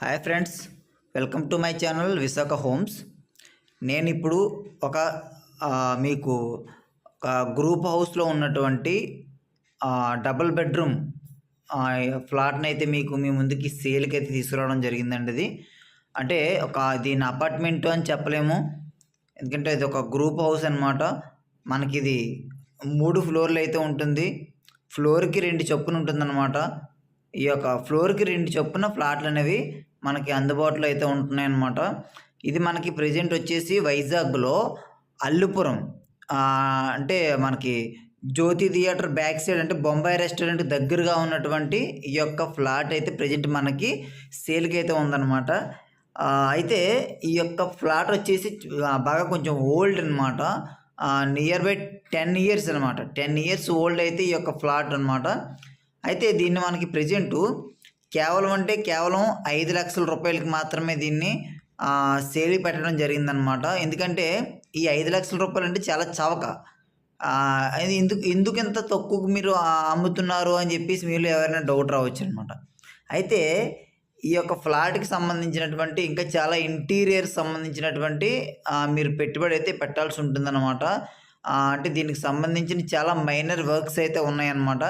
Hi friends welcome to my channel Visakha homes. నేను ఇప్పుడు ఒక మీకు ఒక గ్రూప్ హౌస్లో ఉన్నటువంటి డబుల్ బెడ్రూమ్ ఫ్లాట్ని అయితే మీకు మీ ముందుకి సేల్కి అయితే తీసుకురావడం జరిగిందండి ఇది. అంటే ఒక దీని అపార్ట్మెంట్ అని చెప్పలేము. ఎందుకంటే ఇది ఒక గ్రూప్ హౌస్ అనమాట మనకి ఇది మూడు ఫ్లోర్లు అయితే ఉంటుంది. ఫ్లోర్కి రెండు చొప్పున ఉంటుందన్నమాట. ఈ యొక్క ఫ్లోర్కి రెండు చొప్పున ఫ్లాట్లు అనేవి మనకి అందుబాటులో అయితే ఉంటున్నాయి అన్నమాట ఇది మనకి ప్రజెంట్ వచ్చేసి వైజాగ్లో అల్లుపురం. అంటే మనకి జ్యోతి థియేటర్ బ్యాక్ సైడ్ అంటే బొంబాయి రెస్టారెంట్ దగ్గరగా ఉన్నటువంటి ఈ యొక్క ఫ్లాట్ అయితే ప్రజెంట్ మనకి సేల్కి అయితే ఉందన్నమాట. అయితే ఈ యొక్క ఫ్లాట్ వచ్చేసి బాగా కొంచెం ఓల్డ్ అనమాట నియర్ బై టెన్ ఇయర్స్ అనమాట టెన్ ఇయర్స్ ఓల్డ్ అయితే ఈ యొక్క ఫ్లాట్ అనమాట అయితే దీన్ని మనకి ప్రజెంటు కేవలం అంటే కేవలం ఐదు లక్షల రూపాయలకి మాత్రమే దీన్ని సేల్ పెట్టడం జరిగిందనమాట ఎందుకంటే ఈ ఐదు లక్షల రూపాయలు అంటే చాలా చవక. అది ఎందుకు ఎందుకు ఇంత తక్కువకు మీరు అమ్ముతున్నారు అని చెప్పేసి మీరు ఎవరైనా డౌట్ రావచ్చు అనమాట అయితే ఈ యొక్క ఫ్లాట్కి సంబంధించినటువంటి ఇంకా చాలా ఇంటీరియర్ సంబంధించినటువంటి మీరు పెట్టుబడి అయితే పెట్టాల్సి ఉంటుందన్నమాట. అంటే దీనికి సంబంధించిన చాలా మైనర్ వర్క్స్ అయితే ఉన్నాయన్నమాట.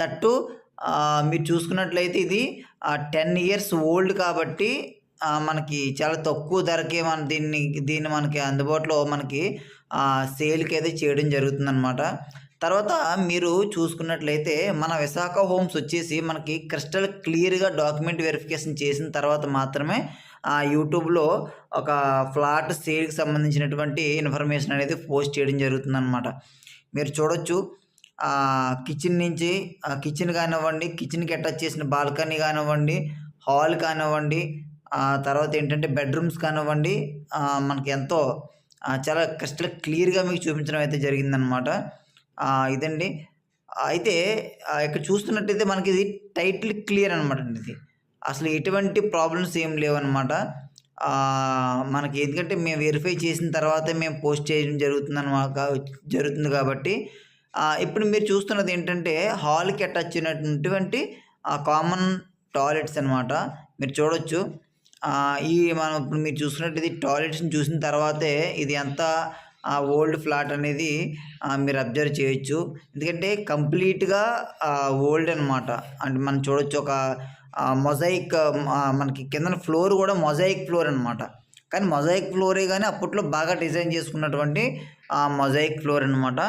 దట్టు మీరు చూసుకున్నట్లయితే ఇది టెన్ ఇయర్స్ ఓల్డ్ కాబట్టి మనకి చాలా తక్కువ ధరకే మన దీన్ని దీన్ని మనకి అందుబాటులో మనకి సేల్కి అయితే చేయడం జరుగుతుందన్నమాట. తర్వాత మీరు చూసుకున్నట్లయితే మన విశాఖ హోమ్స్ వచ్చేసి మనకి క్రిస్టల్ క్లియర్గా డాక్యుమెంట్ వెరిఫికేషన్ చేసిన తర్వాత మాత్రమే ఆ యూట్యూబ్లో ఒక ఫ్లాట్ సేల్కి సంబంధించినటువంటి ఇన్ఫర్మేషన్ అనేది పోస్ట్ చేయడం జరుగుతుందన్నమాట. మీరు చూడొచ్చు. కిచెన్ నుంచి కిచెన్ కానివ్వండి కిచెన్కి అటాచ్ చేసిన బాల్కనీ కానివ్వండి హాల్ కానివ్వండి తర్వాత ఏంటంటే బెడ్రూమ్స్ కానివ్వండి మనకి ఎంతో చాలా క్రిస్టల్ క్లియర్గా మీకు చూపించడం అయితే జరిగిందనమాట ఇదండి. అయితే ఆ, ఇక్కడ చూస్తున్నట్టయితే మనకి ఇది టైటిల్ క్లియర్ అనమాట అండి ఇది. అసలు ఎటువంటి ప్రాబ్లమ్స్ ఏం లేవన్నమాట. మనకి ఎందుకంటే మేము వెరిఫై చేసిన తర్వాతే మేము పోస్ట్ చేయడం జరుగుతుంది అనమాట జరుగుతుంది కాబట్టి ఇప్పుడు మీరు చూస్తున్నది ఏంటంటే హాల్కి అటాచ్ అయినటువంటి కామన్ టాయిలెట్స్ అనమాట మీరు చూడొచ్చు. ఈ మనం ఇప్పుడు మీరు చూసుకున్నట్టు ఇది టాయిలెట్స్ని చూసిన తర్వాతే ఇది ఎంత ఓల్డ్ ఫ్లాట్ అనేది మీరు అబ్జర్వ్ చేయొచ్చు. ఎందుకంటే కంప్లీట్గా ఓల్డ్ అనమాట అంటే మనం చూడొచ్చు ఒక మొజాయిక్ మనకి కింద ఫ్లోర్ కూడా మొజాయిక్ ఫ్లోర్ అనమాట కానీ మొజాయిక్ ఫ్లోరే కానీ అప్పట్లో బాగా డిజైన్ చేసుకున్నటువంటి మొజాయిక్ ఫ్లోర్ అనమాట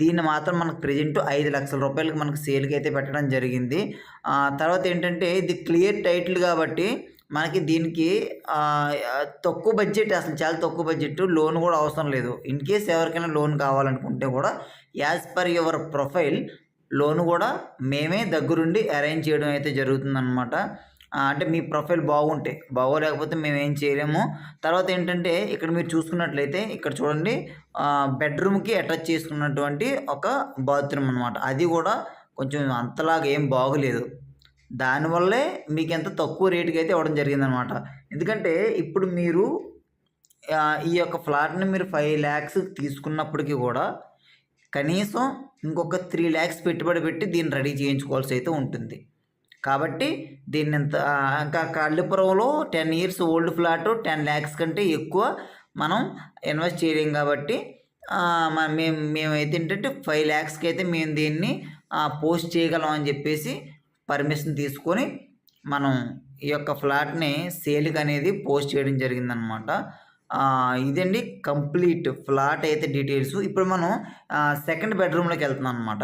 దీన్ని మాత్రం మనకు ప్రజెంట్ ఐదు లక్షల రూపాయలకి మనకు సేల్కి అయితే పెట్టడం జరిగింది. తర్వాత ఏంటంటే ఇది క్లియర్ టైటిల్ కాబట్టి మనకి దీనికి తక్కువ బడ్జెట్ అసలు చాలా తక్కువ బడ్జెట్ లోన్ కూడా అవసరం లేదు. ఇన్ కేస్ ఎవరికైనా లోన్ కావాలనుకుంటే కూడా as per your profile loan కూడా మేమే దగ్గరుండి అరేంజ్ చేయడం అయితే జరుగుతుందన్నమాట. అంటే మీ ప్రొఫైల్ బాగుంటే బాగోలేకపోతే మేము ఏం చేయలేము. తర్వాత ఏంటంటే ఇక్కడ మీరు చూసుకున్నట్లయితే ఇక్కడ చూడండి బెడ్రూమ్కి అటాచ్ చేసుకున్నటువంటి ఒక బాత్రూమ్ అనమాట అది కూడా కొంచెం అంతలాగా ఏం బాగోలేదు. దానివల్లే మీకు ఎంత తక్కువ రేటుకి అయితే ఇవ్వడం జరిగిందనమాట ఎందుకంటే ఇప్పుడు మీరు ఈ యొక్క ఫ్లాట్ని మీరు ఫైవ్ ల్యాక్స్ తీసుకున్నప్పటికీ కూడా కనీసం ఇంకొక త్రీ ల్యాక్స్ పెట్టుబడి పెట్టి దీన్ని రెడీ చేయించుకోవాల్సి అయితే ఉంటుంది. కాబట్టి దీన్ని ఇంత ఇంకా కళ్ళిపురంలో ten years old flat ten lakhs కంటే ఎక్కువ మనం ఇన్వెస్ట్ చేయలేం కాబట్టి మ- మేము మేమైతే ఏంటంటే ఫైవ్ ల్యాక్స్కి అయితే మేము దీన్ని పోస్ట్ చేయగలం అని చెప్పేసి పర్మిషన్ తీసుకొని మనం ఈ యొక్క ఫ్లాట్ని సేల్కి అనేది పోస్ట్ చేయడం జరిగిందనమాట. ఇదండి కంప్లీట్ ఫ్లాట్ అయితే డీటెయిల్స్. ఇప్పుడు మనం సెకండ్ బెడ్రూమ్లోకి వెళ్తున్నాం అనమాట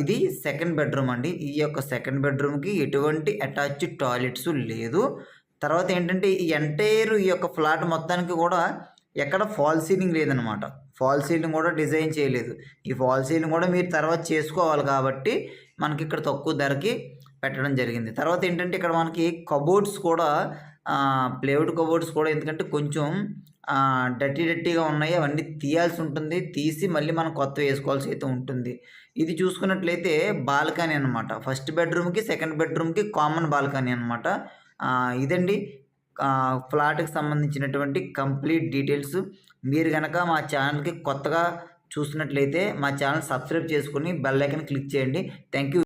ఇది సెకండ్ బెడ్రూమ్ అండి. ఈ యొక్క సెకండ్ బెడ్రూమ్కి ఎటువంటి అటాచ్ టాయిలెట్స్ లేదు. తర్వాత ఏంటంటే ఈ ఎంటైర్ ఈ యొక్క ఫ్లాట్ మొత్తానికి కూడా ఎక్కడ ఫాల్ సీలింగ్ లేదనమాట ఫాల్ సీలింగ్ కూడా డిజైన్ చేయలేదు. ఈ ఫాల్ సీలింగ్ కూడా మీరు తర్వాత చేసుకోవాలి కాబట్టి మనకి ఇక్కడ తక్కువ ధరకి పెట్టడం జరిగింది. తర్వాత ఏంటంటే ఇక్కడ మనకి కబోర్డ్స్ కూడా ప్లేవుడ్ కబోర్డ్స్ కూడా ఎందుకంటే కొంచెం డట్టి డట్టిగా ఉన్నాయి. అవన్నీ తీయాల్సి ఉంటుంది తీసి మళ్ళీ మనం కొత్త వేసుకోవాల్సి అయితే ఉంటుంది. ఇది చూసుకున్నట్లయితే బాల్కనీ అనమాట ఫస్ట్ బెడ్రూమ్కి సెకండ్ బెడ్రూమ్కి కామన్ బాల్కనీ అనమాట ఇదండి. ఫ్లాట్కి సంబంధించినటువంటి కంప్లీట్ డీటెయిల్స్. మీరు కనుక మా ఛానల్కి కొత్తగా చూసినట్లయితే మా ఛానల్ సబ్స్క్రైబ్ చేసుకుని బెల్ ఐకన్ క్లిక్ చేయండి. Thank you